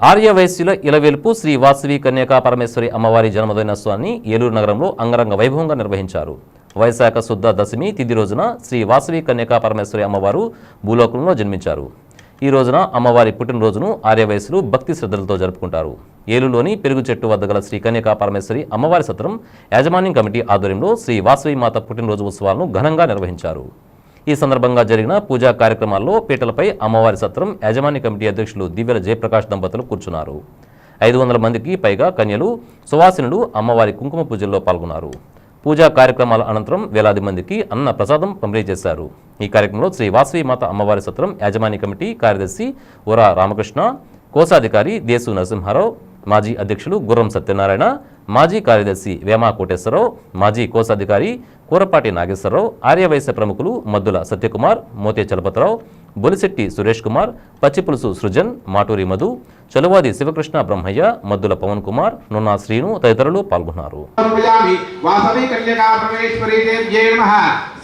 ఆర్యవైశ్యుల ఇలవెలుపు శ్రీ వాసవి కన్యకా పరమేశ్వరి అమ్మవారి జన్మదినోత్సవాన్ని ఏలూరు నగరంలో అంగరంగ వైభవంగా నిర్వహించారు. వైశాఖ శుద్ధ దశమి తిథి రోజున శ్రీ వాసవి కన్యకా పరమేశ్వరి అమ్మవారు భూలోకంలో జన్మించారు. ఈ రోజున అమ్మవారి పుట్టినరోజును ఆర్యవయస్సులు భక్తి శ్రద్ధలతో జరుపుకుంటారు. ఏలూరులోని పెరుగు చెట్టు వద్ద గల శ్రీ కన్యకా పరమేశ్వరి అమ్మవారి సత్రం యాజమాన్యం కమిటీ ఆధ్వర్యంలో శ్రీ వాసవి మాత పుట్టినరోజు ఉత్సవాలను ఘనంగా నిర్వహించారు. ఈ సందర్భంగా జరిగిన పూజా కార్యక్రమాల్లో పీటలపై అమ్మవారి సత్రం యాజమాన్య కమిటీ అధ్యక్షులు దివ్యల జయప్రకాష్ దంపతులు కూర్చున్నారు. ఐదు వందల మందికి పైగా కన్యలు సువాసినులు అమ్మవారి కుంకుమ పూజల్లో పాల్గొన్నారు. పూజా కార్యక్రమాల అనంతరం వేలాది మందికి అన్న ప్రసాదం పంపిణీ చేశారు. ఈ కార్యక్రమంలో శ్రీ వాసవి మాత అమ్మవారి సత్రం యాజమాన్య కమిటీ కార్యదర్శి ఉరా రామకృష్ణ కోశాధికారి దేశు నరసింహారావు మాజీ అధ్యక్షులు గుర్రం సత్యనారాయణ మాజీ కార్యదర్శి వేమా కోటేశ్వరరావు మాజీ కోశాధికారి కూరపాటి నాగేశ్వరరావు ఆర్యవైశ్య ప్రముఖులు మద్దుల సత్యకుమార్ మోతే చలపతిరావు బొలిశెట్టి సురేష్ కుమార్ పచ్చిపులుసు సృజన్ మాటూరి మధు చలువాది శివకృష్ణ బ్రహ్మయ్య మద్దుల పవన్ కుమార్ నున్నా శ్రీను తదితరులు పాల్గొన్నారు.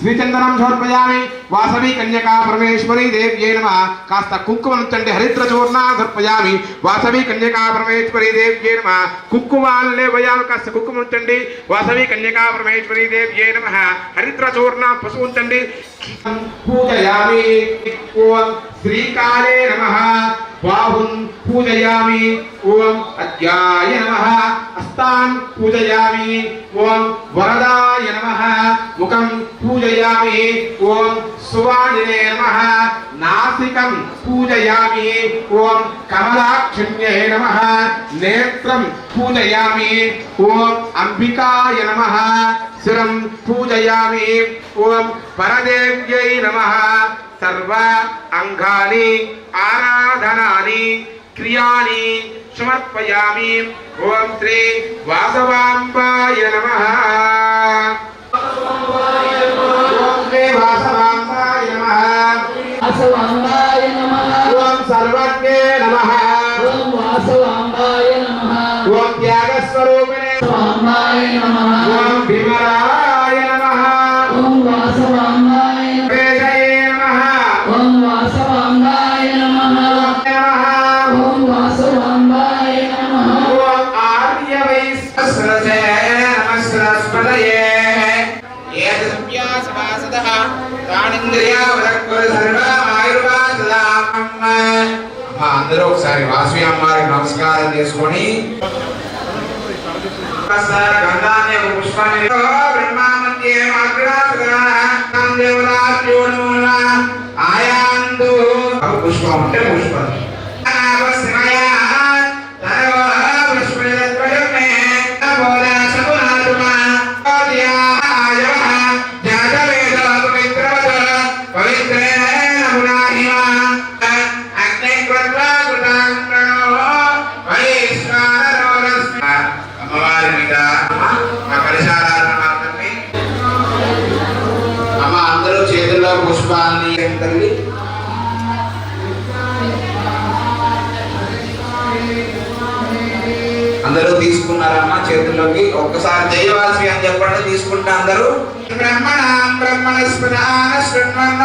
శ్రీచందనం సమర్పయామి. వాసవి కన్యకా పరమేశ్వరీ దేవ్యై నమః. కాస్త కుంకుమ నుంచండి హరిద్ర చూర్ణ సమర్పయామి. వాసవి కన్యకా పరమేశ్వరీ దేవ్యై నమః. కుంకుమాలే వయాలు కాస్త కుంకుమ ఉంచండి వాసవి కన్యకా పరమేశ్వరీ దేవ్యై నమః. హరిద్ర చూర్ణ ఉంచండి పూజయామి. శ్రీకాళే నమ. బాహున్ పూజయామి ఓం అద్యాయ నమః హస్తాన్ పూజయామి ఓం వరదాయ నమః ముఖం పూజయామి ఓం సువాణినే నమః నాసికం పూజయామి ఓం కమలాక్షణ్యే నమః నేత్రం పూజయామి ఓం అంబికాయ నమః శిరం పూజయామి ఓం పరదేవ్యై నమః సర్వ అంగాని ఆరాధనాని క్రియాని సమర్పయామి. ఓం శ్రీ వాసవాంబాయ నమః. ఓం శ్రీ వాసవాంబాయ నమః. వాసవాంబాయ నమః. ఓం సర్వజ్ఞే నమః. ఓం వాసవాంబాయ నమః. ఓం త్యాగస్వరూపిణే. వాంబాయ నమః. ఓం అందరూ ఒకసారి వాసవి అమ్మవారికి నమస్కారం చేసుకొని గంధాన్ని పుష్పాన్ని బ్రహ్మామంత్యే ఆయాందు పుష్పం అంటే పుష్పం. అమ్మ అందరూ చేతుల్లో తల్లి అందరూ తీసుకున్నారమ్మా చేతుల్లోకి. ఒక్కసారి జయవాసి అని చెప్పండి తీసుకుంటా అందరూ. బ్రహ్మణ బ్రహ్మణస్పదాన శృణ్వన్న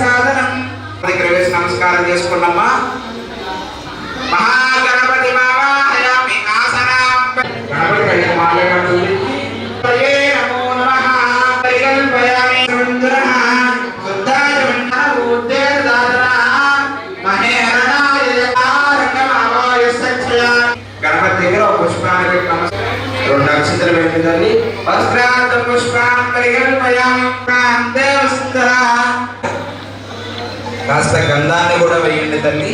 సాధనం. దగ్గర వేసి నమస్కారం చేసుకున్నమ్మా మహా నమస్కారం రెండు అక్షంతలు పెట్టిందండి వస్త్రార్థ కాస్త గంధాన్ని కూడా వేయండి తల్లి.